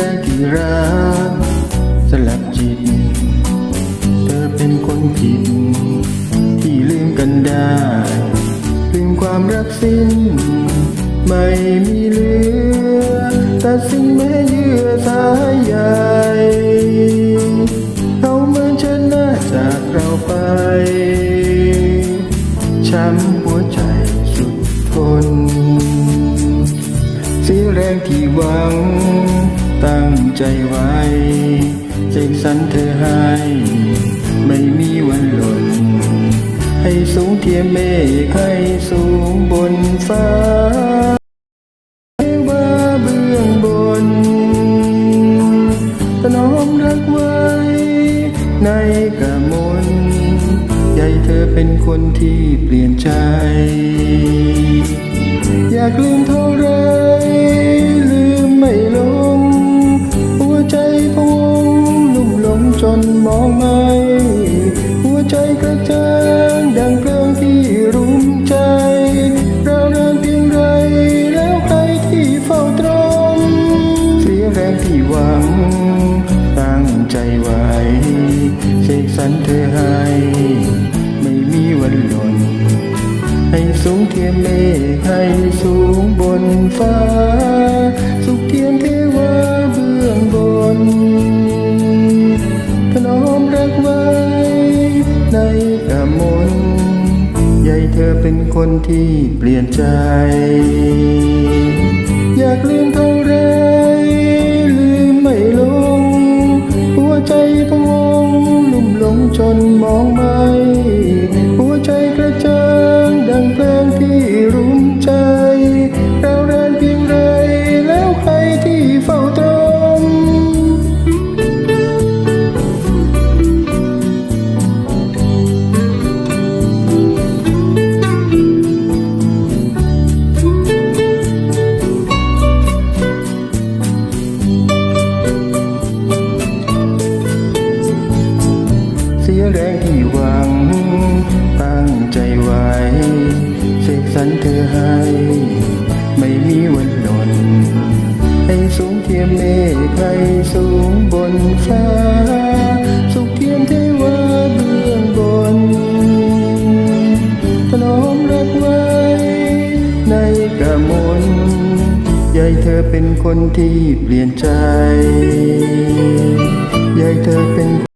แรงที่รักสลับจิต เธอเป็นคนผิด ที่ลืมกันได้ลืมความรักสิ้น ไม่มีเหลือแต่สิ่งแม้เยื่อสายใยเขาเหมือนชนะจากเราไปช้ำหัวใจสุดทนเสียแรงที่หวัง ตั้งใจไว้เสกสรรเธอให้ ไม่มีวันหล่น ให้สูงเทียมเมฆให้สูงบนฟ้าเทวาเบื้องบนถนอมรักไว้ ในกมลใหญ่เธอเป็นคนที่เปลี่ยนใจ อยากลืมเท่า งจนมองไม่หัวใจกระจ่างดังเพลิงที่รุมใจเรานานเพียงไรแล้วใครที่เฝ้าตรมเสียแรงที่หวัง ตั้งใจไว้เสกสรรเธอให้ ไม่มีวันหล่นให้สูงเทียมเมฆให้สูงบนฟ้า เป็นคนที่เปลี่ยนใจ อยากลืมเท่า แรงที่หวัง ตั้งใจไว้เสกสรรเธอให้ ไม่มีวันหล่นให้สูงเทียมเมฆให้สูงบนฟ้า สุขเทียมเทวาเบื้องบนถนอมรักไว้ ในกระมลใหญ่เธอเป็นคนที่เปลี่ยนใจใหญ่เธอเป็น